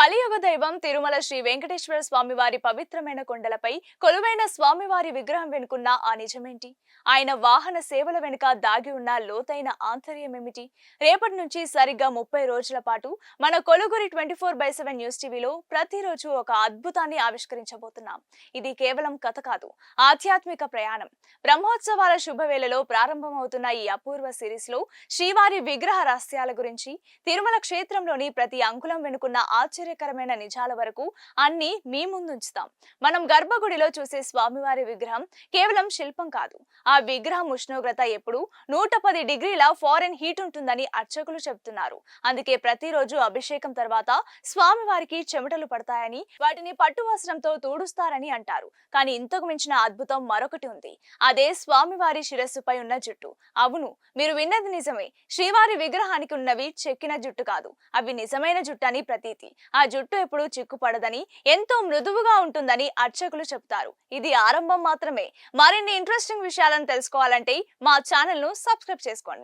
కలియుగ దైవం తిరుమల శ్రీ వెంకటేశ్వర స్వామి వారి పవిత్రమైన కొండలపై కొలువైన స్వామివారి విగ్రహం వెనుకున్న ఆ నిజమేంటి? ఆయన వాహన సేవల వెనుక దాగి ఉన్న లోతైన ఆంతర్యం ఏమిటి రేపటి నుంచి సరిగ్గా ముప్పై రోజుల పాటు మన కొలుగురి twenty four by seven news టీవీలో ప్రతిరోజు ఒక అద్భుతాన్ని ఆవిష్కరించబోతున్నాం. ఇది కేవలం కథ కాదు ఆధ్యాత్మిక ప్రయాణం. బ్రహ్మోత్సవాల శుభవేళలో ప్రారంభమవుతున్న ఈ అపూర్వ సిరీస్లో శ్రీవారి విగ్రహ రహస్యాల గురించి తిరుమల క్షేత్రంలోని ప్రతి అంకులం వెనుకున్న ఆశ్చర్యకరమైన నిజాల వరకు అన్ని మీ ముందుంచుతాం. మనం గర్భగుడిలో చూసే స్వామివారి విగ్రహం కేవలం శిల్పం కాదు. ఆ విగ్రహం ఉష్ణోగ్రత ఎప్పుడు నూట పది డిగ్రీల ఫారెన్ హీట్ ఉంటుందని అర్చకులు చెబుతున్నారు. అందుకే ప్రతిరోజు అభిషేకం తర్వాత స్వామివారికి చెమటలు పడతాయని వాటిని పట్టు వస్త్రంతో తూడుస్తారని అంటారు. కానీ ఇంతకు మించిన అద్భుతం మరొకటి ఉంది. అదే స్వామివారి శిరస్సుపై ఉన్న జుట్టు. అవును మీరు విన్నది నిజమే. శ్రీవారి విగ్రహానికి ఉన్నవి చెక్కిన జుట్టు కాదు. అవి నిజమైన జుట్టు అని ప్రతీతి. ఆ జుట్టు ఎప్పుడు చిక్కుపడదని ఎంతో మృదువుగా ఉంటుందని అర్చకులు చెప్తారు ఇది ఆరంభం మాత్రమే. మరిన్ని ఇంట్రెస్టింగ్ విషయాలను తెలుసుకోవాలంటే మా ఛానల్ను సబ్స్క్రైబ్ చేసుకోండి.